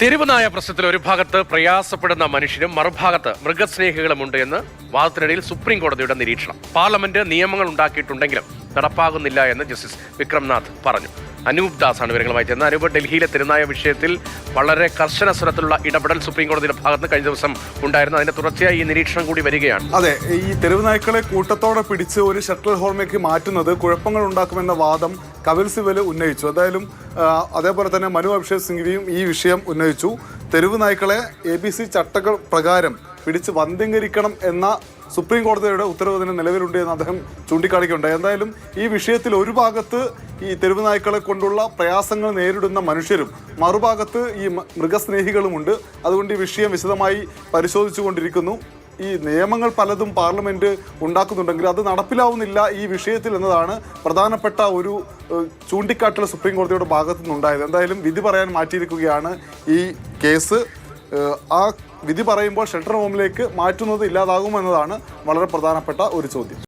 തെരുവ് നായ പ്രശ്നത്തിൽ ഒരു ഭാഗത്ത് പ്രയാസപ്പെടുന്ന മനുഷ്യരും മറുഭാഗത്ത് മൃഗസ്നേഹികളുമുണ്ട് എന്ന് വാദത്തിനിടയിൽ സുപ്രീം കോടതിയുടെ നിരീക്ഷണം. പാർലമെന്റ് നിയമങ്ങൾ ഉണ്ടാക്കിയിട്ടുണ്ടെങ്കിലും നടപ്പാകുന്നില്ല എന്ന് ജസ്റ്റിസ് വിക്രംനാഥ് പറഞ്ഞു. അനൂപ് ദാസ് ആണ് വിവരങ്ങളുമായി ചേർന്നത്. അനൂപ് ഡൽഹിയിലെ തെരുനായ വിഷയത്തിൽ വളരെ കർശന സ്വരത്തിലുള്ള ഇടപെടൽ സുപ്രീം കോടതിയുടെ ഭാഗത്ത് കഴിഞ്ഞ ദിവസം ഉണ്ടായിരുന്നു. അതിന്റെ തുടർച്ചയായി ഈ നിരീക്ഷണം കൂടി വരികയാണ്. അതെ ഈ തെരുവ് നായ്ക്കളെ കൂട്ടത്തോടെ പിടിച്ച് ഒരു ഷട്ടിൽ ഹോളിലേക്ക് മാറ്റുന്നത് കുഴപ്പങ്ങൾ ഉണ്ടാക്കുമെന്ന വാദം കപിൽ സിബൽ ഉന്നയിച്ചു. എന്തായാലും അതേപോലെ തന്നെ മനു അഭിഷേക് സിംഗ്വിയും ഈ വിഷയം ഉന്നയിച്ചു. തെരുവ് നായ്ക്കളെ എ ബി സി ചട്ടങ്ങൾ പ്രകാരം പിടിച്ച് വന്ധ്യംകരിക്കണം എന്ന സുപ്രീം കോടതിയുടെ ഉത്തരവ് തന്നെ നിലവിലുണ്ട് എന്ന് അദ്ദേഹം ചൂണ്ടിക്കാണിക്കുന്നുണ്ട്. എന്തായാലും ഈ വിഷയത്തിൽ ഒരു ഭാഗത്ത് ഈ തെരുവ് നായ്ക്കളെ കൊണ്ടുള്ള പ്രയാസങ്ങൾ നേരിടുന്ന മനുഷ്യരും മറുഭാഗത്ത് ഈ മൃഗസ്നേഹികളുമുണ്ട്. അതുകൊണ്ട് ഈ വിഷയം വിശദമായി പരിശോധിച്ചുകൊണ്ടിരിക്കുന്നു. ഈ നിയമങ്ങൾ പലതും പാർലമെന്റ് ഉണ്ടാക്കുന്നുണ്ടെങ്കിൽ അത് നടപ്പിലാവുന്നില്ല ഈ വിഷയത്തിൽ എന്നതാണ് പ്രധാനപ്പെട്ട ഒരു ചൂണ്ടിക്കാട്ടൽ സുപ്രീം കോടതിയുടെ ഭാഗത്തു നിന്നുണ്ടായത് എന്തായാലും വിധി പറയാൻ മാറ്റിയിരിക്കുകയാണ് ഈ കേസ്. ആ വിധി പറയുമ്പോൾ ഷെൽട്ടർ ഹോമിലേക്ക് മാറ്റുന്നത് ഇല്ലാതാകുമെന്നതാണ് വളരെ പ്രധാനപ്പെട്ട ഒരു ചോദ്യം.